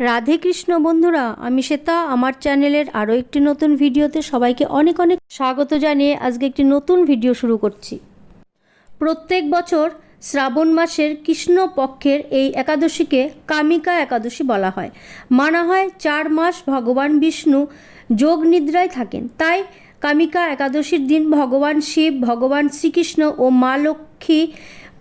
রাধে কৃষ্ণ বন্ধুরা, আমি শ্বেতা। আমার চ্যানেলের আরও একটি নতুন ভিডিওতে সবাইকে অনেক অনেক স্বাগত জানিয়ে আজকে একটি নতুন ভিডিও শুরু করছি। প্রত্যেক বছর শ্রাবণ মাসের কৃষ্ণ পক্ষের এই একাদশীকে কামিকা একাদশী বলা হয়। মানা হয় চার মাস ভগবান বিষ্ণু যোগ নিদ্রায় থাকেন। তাই কামিকা একাদশীর দিন ভগবান শিব, ভগবান শ্রীকৃষ্ণ ও মা লক্ষ্মী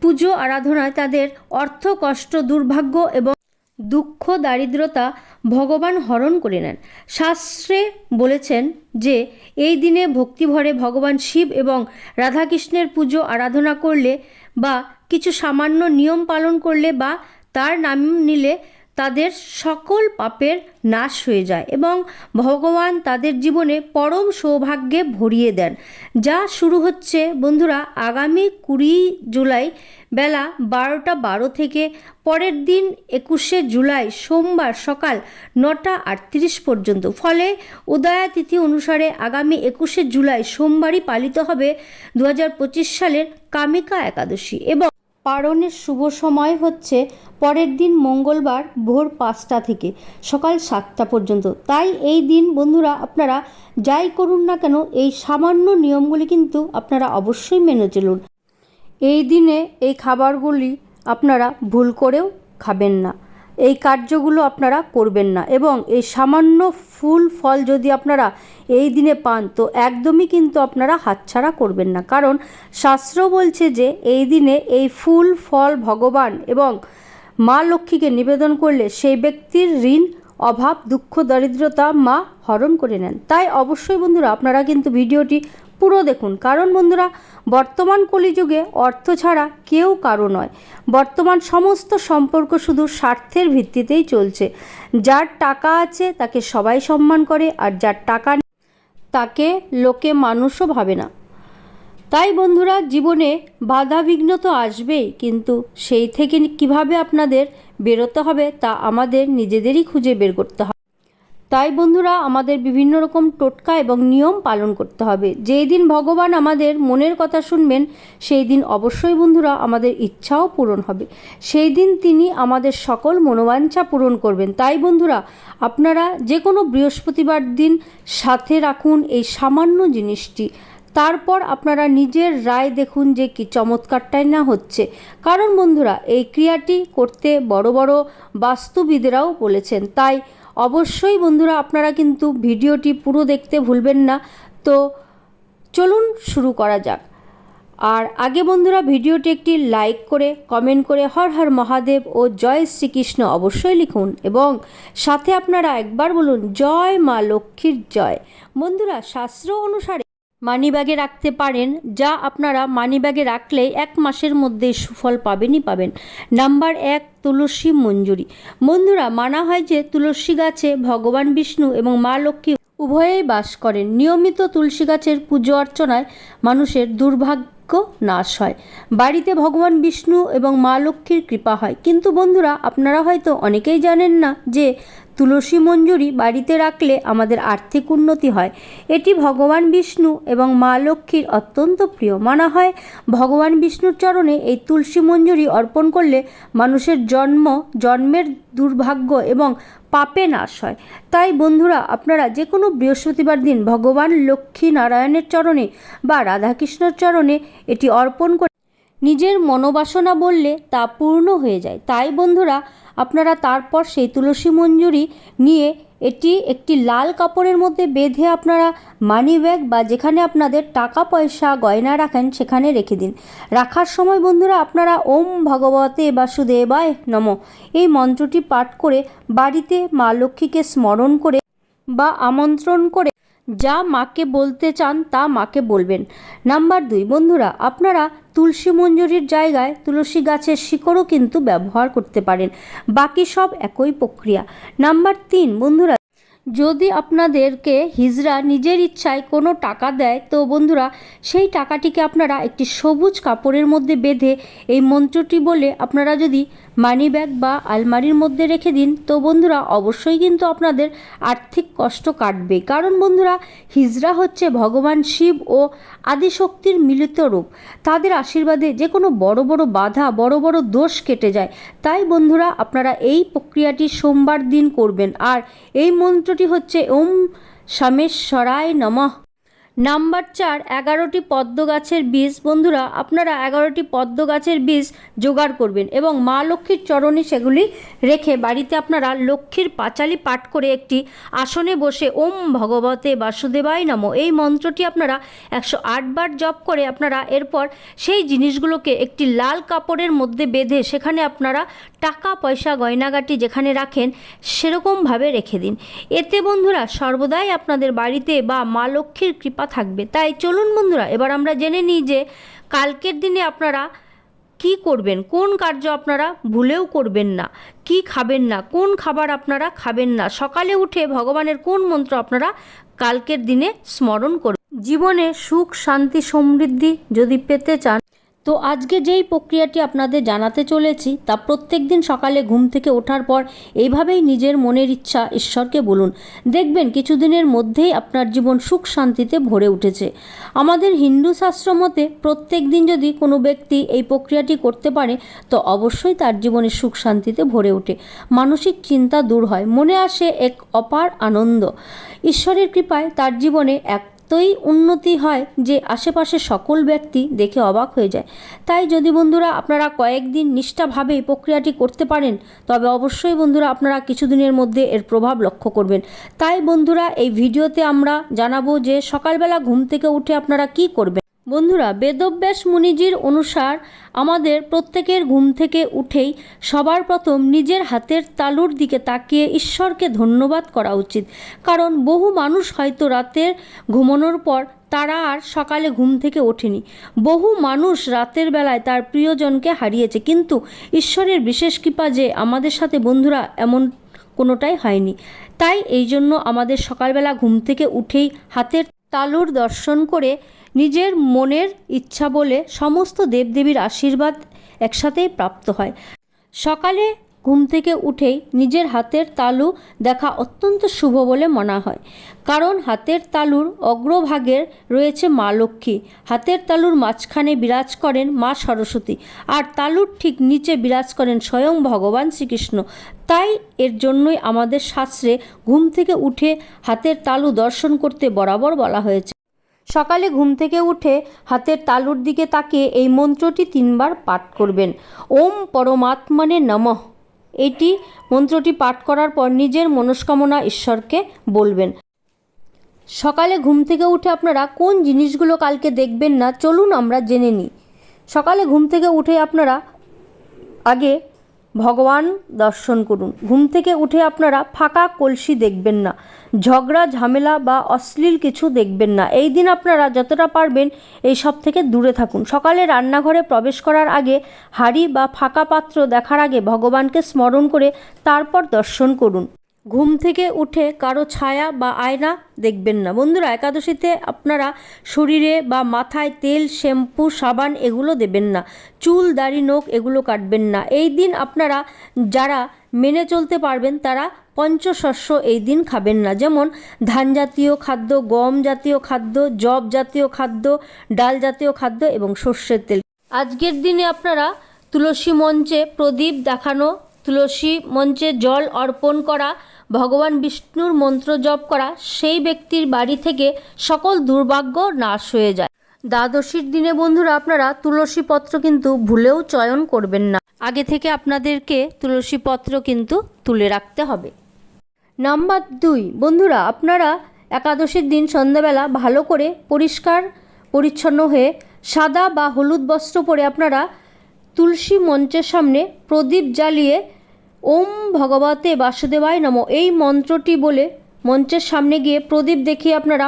পুজো আরাধনায় তাদের অর্থ, কষ্ট, দুর্ভাগ্য এবং দুঃখ, দারিদ্রতা ভগবান হরণ করে নেন। শাস্ত্রে বলেছেন যে, এই দিনে ভক্তিভরে ভগবান শিব এবং রাধাকৃষ্ণের পুজো, আরাধনা করলে বা কিছু সামান্য নিয়ম পালন করলে বা তার নাম নিলে তাদের সকল পাপের নাশ হয়ে যায় এবং ভগবান তাদের জীবনে পরম সৌভাগ্যে ভরিয়ে দেন। যা শুরু হচ্ছে, বন্ধুরা, আগামী কুড়ি জুলাই বেলা বারোটা বারো থেকে, পরের দিন একুশে জুলাই সোমবার সকাল নটা আটত্রিশ পর্যন্ত। ফলে উদয়া তিথি অনুসারে আগামী একুশে জুলাই সোমবারই পালিত হবে দু হাজার পঁচিশ সালের কামিকা একাদশী এবং পারণের শুভ সময় হচ্ছে পরের দিন মঙ্গলবার ভোর পাঁচটা থেকে, সকাল সাতটা পর্যন্ত। তাই এই দিন বন্ধুরা আপনারা যাই করুন না কেন, এই সামান্য নিয়মগুলি কিন্তু আপনারা অবশ্যই মেনে চলুন। এই দিনে এই খাবারগুলি আপনারা ভুল করেও খাবেন না। এই কার্যগুলো আপনারা করবেন না। এবং এই সামান্য ফুল, ফল যদি আপনারা এই দিনে পান, তো একদমই কিন্তু আপনারা হাতছাড়া করবেন না। কারণ শাস্ত্র বলছে যে, এই দিনে এই ফুল, ফল ভগবান এবং মা লক্ষ্মীকে নিবেদন করলে সেই ব্যক্তির ঋণ, অভাব, দুঃখ, দরিদ্রতা মা হরণ করে নেন। তাই অবশ্যই বন্ধুরা, আপনারা কিন্তু ভিডিওটি পুরো দেখুন। কারণ বন্ধুরা, বর্তমান কলিযুগে অর্থ ছাড়া কেউ কারও নয়। বর্তমান সমস্ত সম্পর্ক শুধু স্বার্থের ভিত্তিতেই চলছে। যার টাকা আছে, তাকে সবাই সম্মান করে, আর যার টাকা তাকে লোকে মানুষও ভাবে না। তাই বন্ধুরা, জীবনে বাধা বিঘ্ন তো আসবেই, কিন্তু সেই থেকে কীভাবে আপনাদের বেরোতে হবে, তা আমাদের নিজেদেরই খুঁজে বের করতে হবে। তাই বন্ধুরা আমাদের বিভিন্ন রকম টোটকা এবং নিয়ম পালন করতে হবে। যেই দিন ভগবান আমাদের মনের কথা শুনবেন, সেই দিন অবশ্যই বন্ধুরা আমাদের ইচ্ছাও পূরণ হবে। সেই দিন তিনি আমাদের সকল মনোবাঞ্ছা পূরণ করবেন। তাই বন্ধুরা, আপনারা যে কোনো বৃহস্পতিবার দিন সাথে রাখুন এই সামান্য জিনিসটি। তারপর আপনারা নিজের রায় দেখুন যে কি চমৎকারটাই না হচ্ছে। কারণ বন্ধুরা, এই ক্রিয়াটি করতে বড় বড় বাস্তুবিদেরাও বলেছেন। তাই অবশ্যই বন্ধুরা আপনারা কিন্তু ভিডিওটি পুরো দেখতে ভুলবেন না। তো চলুন শুরু করা যাক। আর আগে বন্ধুরা ভিডিওটি একটি লাইক করে, কমেন্ট করে হর হর মহাদেব ও জয় শ্রীকৃষ্ণ অবশ্যই লিখুন এবং সাথে আপনারা একবার বলুন, জয় মা লক্ষ্মীর জয়। বন্ধুরা শাস্ত্র অনুসারে মানিব্যাগে রাখতে পারেন, যা আপনারা মানিব্যাগে রাখলে এক মাসের মধ্যে সুফল পাবেনই পাবেন। নাম্বার এক, তুলসী মঞ্জুরি। বন্ধুরা, মানা হয় যে তুলসী গাছে ভগবান বিষ্ণু এবং মা লক্ষ্মী উভয়েই বাস করেন। নিয়মিত তুলসী গাছের পুজো অর্চনায় মানুষের দুর্ভাগ্য নাশ হয়। বাড়িতে ভগবান বিষ্ণু এবং মা লক্ষ্মীর কৃপা হয়। কিন্তু বন্ধুরা, আপনারা হয়তো অনেকেই জানেন না যে তুলসী মঞ্জুরি বাড়িতে রাখলে আমাদের আর্থিক উন্নতি হয়। এটি ভগবান বিষ্ণু এবং মা লক্ষ্মীর অত্যন্ত প্রিয় মানা হয়। ভগবান বিষ্ণুর চরণে এই তুলসী মঞ্জুরি অর্পণ করলে মানুষের জন্ম, জন্মের দুর্ভাগ্য এবং পাপে নাশ হয়। তাই বন্ধুরা, আপনারা যে কোনো বৃহস্পতিবার দিন ভগবান লক্ষ্মী নারায়ণের চরণে বা রাধাকৃষ্ণর চরণে এটি অর্পণ করে নিজের মনোবাসনা বললে তা পূর্ণ হয়ে যায়। তাই বন্ধুরা, আপনারা তারপর সেই তুলসী মঞ্জুরি নিয়ে এটি একটি লাল কাপড়ের মধ্যে বেঁধে আপনারা মানি ব্যাগ বা যেখানে আপনাদের টাকা পয়সা গয়না রাখেন সেখানে রেখে দিন। রাখার সময় বন্ধুরা, আপনারা ওম ভগবতে বাসুদেবায় নম। এই মন্ত্রটি পাঠ করে বাড়িতে মা লক্ষ্মীকে স্মরণ করে বা আমন্ত্রণ করে যা মাকে বলতে চান তা মাকে বলবেন। নাম্বার দুই, বন্ধুরা, আপনারা তুলসী মঞ্জুরির জায়গায় তুলসী গাছের শিকড়ও কিন্তু ব্যবহার করতে পারেন। বাকি সব একই প্রক্রিয়া। নাম্বার তিন, বন্ধুরা, যদি আপনাদেরকে হিজরা নিজের ইচ্ছায় কোনো টাকা দেয়, তো বন্ধুরা, সেই টাকাটিকে আপনারা একটি সবুজ কাপড়ের মধ্যে বেঁধে এই মন্ত্রটি বলে আপনারা যদি মানি ব্যাগ বা আলমারির মধ্যে রেখে দিন। তো বন্ধুরা, অবশ্যই কিন্তু আপনাদের আর্থিক কষ্ট কাটবে। কারণ বন্ধুরা, হিজড়া হচ্ছে ভগবান শিব ও আদিশক্তির মিলিত রূপ। তাদের আশীর্বাদে যে কোনো বড় বড় বাধা, বড় বড় দোষ কেটে যায়। তাই বন্ধুরা, আপনারা এই প্রক্রিয়াটি সোমবার দিন করবেন। আর এই মন্ত্রটি হচ্ছে, ওম সামেশ্বরায় নমঃ। নাম্বার চার, এগারোটি পদ্ম গাছের বীজ। বন্ধুরা, আপনারা এগারোটি পদ্ম গাছের বীজ জোগাড় করবেন এবং মা লক্ষ্মীর চরণে সেগুলি রেখে বাড়িতে আপনারা লক্ষ্মীর পাঁচালি পাঠ করে একটি আসনে বসে ওম ভগবতে বাসুদেবায় নম। এই মন্ত্রটি আপনারা একশো আট বার জপ করে আপনারা এরপর সেই জিনিসগুলোকে একটি লাল কাপড়ের মধ্যে বেঁধে সেখানে আপনারা টাকা, পয়সা, গয়নাগাটি যেখানে রাখেন সেরকমভাবে রেখে দিন। এতে বন্ধুরা সর্বদাই আপনাদের বাড়িতে বা মা লক্ষ্মীর কৃপা থাকবে। তাই চলুন বন্ধুরা, এবার আমরা জেনে নিই যে কালকের দিনে আপনারা কি করবেন, কোন কার্য আপনারা ভুলেও করবেন না, কি খাবেন না, কোন খাবার আপনারা খাবেন না, সকালে উঠে ভগবানের কোন মন্ত্র আপনারা কালকের দিনে স্মরণ করবেন? জীবনে সুখ, শান্তি, সমৃদ্ধি যদি পেতে চান তো আজকে যেই প্রক্রিয়াটি আপনাদের জানাতে চলেছি, তা প্রত্যেক দিন সকালে ঘুম থেকে ওঠার পর এইভাবেই নিজের মনের ইচ্ছা ঈশ্বরকে বলুন। দেখবেন কিছুদিনের মধ্যেই আপনার জীবন সুখ শান্তিতে ভরে উঠেছে। আমাদের হিন্দু শাস্ত্র মতে প্রত্যেক দিন যদি কোনো ব্যক্তি এই প্রক্রিয়াটি করতে পারে, তো অবশ্যই তার জীবনে সুখ শান্তিতে ভরে ওঠে। মানসিক চিন্তা দূর হয়। মনে আসে এক অপার আনন্দ। ঈশ্বরের কৃপায় তার জীবনে এক এতই উন্নতি হয় যে আশেপাশে সকল ব্যক্তি দেখে অবাক হয়ে যায়। তাই যদি বন্ধুরা আপনারা কয়েকদিন নিষ্ঠাভাবে এই প্রক্রিয়াটি করতে পারেন, তবে অবশ্যই বন্ধুরা আপনারা কিছুদিনের মধ্যে এর প্রভাব লক্ষ্য করবেন। তাই বন্ধুরা, এই ভিডিওতে আমরা জানাব যে সকালবেলা ঘুম থেকে উঠে আপনারা কি করবেন। বন্ধুরা, বেদব্যাস মুনিজির অনুসার আমাদের প্রত্যেকের ঘুম থেকে উঠেই সবার প্রথম নিজের হাতের তালুর দিকে তাকিয়ে ঈশ্বরকে ধন্যবাদ করা উচিত। কারণ বহু মানুষ হয়তো রাতের ঘুমানোর পর তারা আর সকালে ঘুম থেকে ওঠেনি। বহু মানুষ রাতের বেলায় তার প্রিয়জনকে হারিয়েছে। কিন্তু ঈশ্বরের বিশেষ কৃপা যে আমাদের সাথে বন্ধুরা এমন কোনোটাই হয়নি। তাই এই জন্য আমাদের সকালবেলা ঘুম থেকে উঠেই হাতের তালুর দর্শন করে নিজের মনের ইচ্ছা বলে সমস্ত দেবদেবীর আশীর্বাদ একসাথেই প্রাপ্ত হয়। সকালে ঘুম থেকে উঠেই নিজের হাতের তালু দেখা অত্যন্ত শুভ বলে মনে হয়। কারণ হাতের তালুর অগ্রভাগের রয়েছে মা লক্ষ্মী। হাতের তালুর মাঝখানে বিরাজ করেন মা সরস্বতী আর তালুর ঠিক নিচে বিরাজ করেন স্বয়ং ভগবান শ্রীকৃষ্ণ। তাই এর জন্যই আমাদের শাস্ত্রে ঘুম থেকে উঠে হাতের তালু দর্শন করতে বরাবর বলা হয়েছে। সকালে ঘুম থেকে উঠে হাতের তালুর দিকে তাকিয়ে এই মন্ত্রটি তিনবার পাঠ করবেন। ওম পরমাত্মনে নমঃ। এটি মন্ত্রটি পাঠ করার পর নিজের মনস্কামনা ঈশ্বরকে বলবেন। সকালে ঘুম থেকে উঠে আপনারা কোন জিনিসগুলো কালকে দেখবেন না, চলুন আমরা জেনে নিই। সকালে ঘুম থেকে উঠে আপনারা আগে ভগবান দর্শন করুন। ঘুম থেকে উঠে আপনারা ফাঁকা কলসি দেখবেন না, ঝগড়া, ঝামেলা বা অশ্লীল কিছু দেখবেন না। এই দিন আপনারা যতটা পারবেন এই সব থেকে দূরে থাকুন। সকালে রান্নাঘরে প্রবেশ করার আগে হাড়ি বা ফাঁকা পাত্র দেখার আগে ভগবানকে স্মরণ করে তারপর দর্শন করুন। ঘুম থেকে উঠে কারও ছায়া বা আয়না দেখবেন না। বন্ধুরা, একাদশীতে আপনারা শরীরে বা মাথায় তেল, শ্যাম্পু, সাবান এগুলো দেবেন না। চুল, দাড়ি, নখ এগুলো কাটবেন না। এই দিন আপনারা যারা মেনে চলতে পারবেন, তারা পঞ্চশস্য এই দিন খাবেন না। যেমন ধান জাতীয় খাদ্য, গম জাতীয় খাদ্য জব জাতীয় খাদ্য, ডাল জাতীয় খাদ্য এবং সর্ষের তেল। আজকের দিনে আপনারা তুলসী মঞ্চে প্রদীপ দেখানো তুলসী মঞ্চে জল অর্পণ করা, ভগবান বিষ্ণুর মন্ত্র জপ করা, সেই ব্যক্তির বাড়ি থেকে সকল দুর্ভাগ্য নাশ হয়ে যায়। দ্বাদশীর দিনে বন্ধুরা আপনারা তুলসী পত্র কিন্তু ভুলেও চয়ন করবেন না। আগে থেকে আপনাদেরকে তুলসী পত্র কিন্তু তুলে রাখতে হবে। নাম্বার দুই, বন্ধুরা আপনারা একাদশীর দিন সন্ধ্যাবেলা ভালো করে পরিষ্কার, পরিচ্ছন্ন হয়ে সাদা বা হলুদ বস্ত্র পরে আপনারা তুলসী মঞ্চের সামনে প্রদীপ জ্বালিয়ে ওম ভগবতে বাসুদেবায় নম। এই মন্ত্রটি বলে মঞ্চের সামনে গিয়ে প্রদীপ দেখিয়ে আপনারা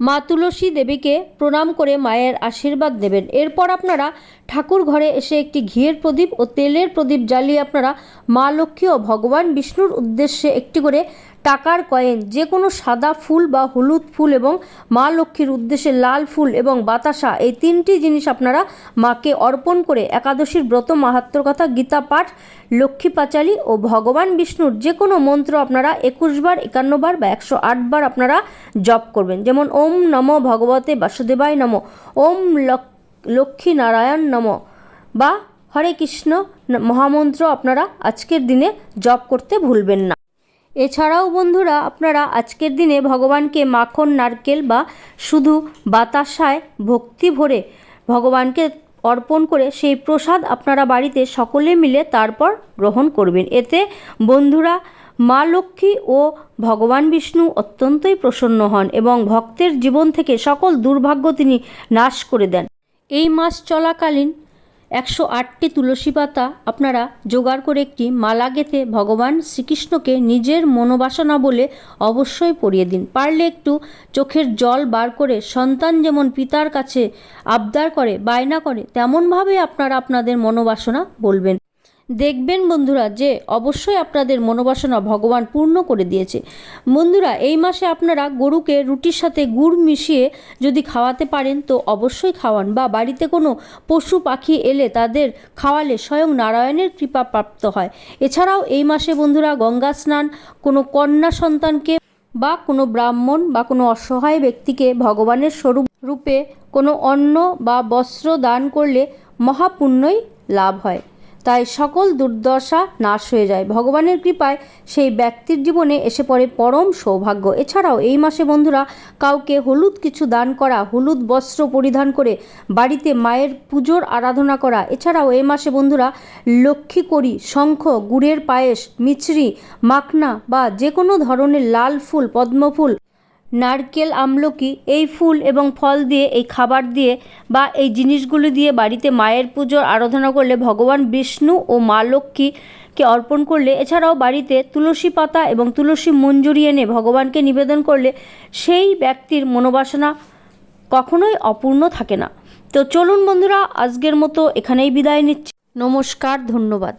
মা তুলসী দেবীকে প্রণাম করে মায়ের আশীর্বাদ দেবেন এরপর আপনারা ঠাকুর ঘরে এসে একটি ঘিয়ের প্রদীপ ও তেলের প্রদীপ জ্বালিয়ে আপনারা মা লক্ষ্মী ও ভগবান বিষ্ণুর উদ্দেশ্যে একটি করে টাকার কয়েন যে কোনো সাদা ফুল বা হলুদ ফুল এবং মা লক্ষ্মীর উদ্দেশ্যে লাল ফুল এবং বাতাসা, এই তিনটি জিনিস আপনারা মাকে অর্পণ করে একাদশীর ব্রত মাহাত্ম্যর কথা গীতা পাঠ, লক্ষ্মী পাঁচালী ও ভগবান বিষ্ণুর যে কোনো মন্ত্র আপনারা একুশ বার, একান্ন বার বা একশো বার আপনারা জপ করবেন। যেমন ওম নম ভগবতে বাসুদেবায় নম, ওম লক- লক্ষ্মী নারায়ণ নম বা হরে কৃষ্ণ মহামন্ত্র আপনারা আজকের দিনে জপ করতে ভুলবেন না। এছাড়াও বন্ধুরা, আপনারা আজকের দিনে ভগবানকে মাখন নারকেল বা শুধু বাতাসায় ভক্তি ভরে ভগবানকে অর্পণ করে সেই প্রসাদ আপনারা বাড়িতে সকলে মিলে তারপর গ্রহণ করবেন। এতে বন্ধুরা, মা লক্ষ্মী ও ভগবান বিষ্ণু অত্যন্তই প্রসন্ন হন এবং ভক্তের জীবন থেকে সকল দুর্ভাগ্য তিনি নাশ করে দেন। এই মাস চলাকালীন একশো আটটি তুলসী পাতা আপনারা জোগাড় করে একটি মালা গেঁথে ভগবান শ্রীকৃষ্ণকে নিজের মনোবাসনা বলে অবশ্যই পরিয়ে দিন। পারলে একটু চোখের জল বার করে সন্তান যেমন পিতার কাছে আবদার করে, বায়না করে, তেমনভাবে আপনারা আপনাদের মনোবাসনা বলবেন। দেখবেন বন্ধুরা যে অবশ্যই আপনাদের মনোবাসনা ভগবান পূর্ণ করে দিয়েছে। বন্ধুরা, এই মাসে আপনারা গরুকে রুটির সাথে গুড় মিশিয়ে যদি খাওয়াতে পারেন, তো অবশ্যই খাওয়ান বা বাড়িতে কোনো পশু পাখি এলে তাদের খাওয়ালে স্বয়ং নারায়ণের কৃপা প্রাপ্ত হয়। এছাড়াও এই মাসে বন্ধুরা গঙ্গা স্নান, কোনো কন্যা সন্তানকে বা কোনো ব্রাহ্মণ বা কোনো অসহায় ব্যক্তিকে ভগবানের স্বরূপ রূপে কোনো অন্ন বা বস্ত্র দান করলে মহাপুণ্যই লাভ হয়। তাই সকল দুর্দশা নাশ হয়ে যায়। ভগবানের কৃপায় সেই ব্যক্তির জীবনে এসে পড়ে পরম সৌভাগ্য। এছাড়াও এই মাসে বন্ধুরা কাউকে হলুদ কিছু দান করা, হলুদ বস্ত্র পরিধান করে বাড়িতে মায়ের পুজোর আরাধনা করা, এছাড়াও এই মাসে বন্ধুরা লক্ষ্মী করি, শঙ্খ, গুড়ের পায়েস, মিছরি, মাখনা বা যে কোনো ধরনের লাল ফুল পদ্মফুল নারকেল, আমলকি, এই ফুল এবং ফল দিয়ে, এই খাবার দিয়ে বা এই জিনিসগুলি দিয়ে বাড়িতে মায়ের পুজোর আরাধনা করলে ভগবান বিষ্ণু ও মা লক্ষ্মীকে অর্পণ করলে, এছাড়াও বাড়িতে তুলসী পাতা এবং তুলসী মঞ্জুরি এনে ভগবানকে নিবেদন করলে সেই ব্যক্তির মনোবাসনা কখনোই অপূর্ণ থাকে না। তো চলুন বন্ধুরা, আজকের মতো এখানেই বিদায় নিচ্ছি। নমস্কার, ধন্যবাদ।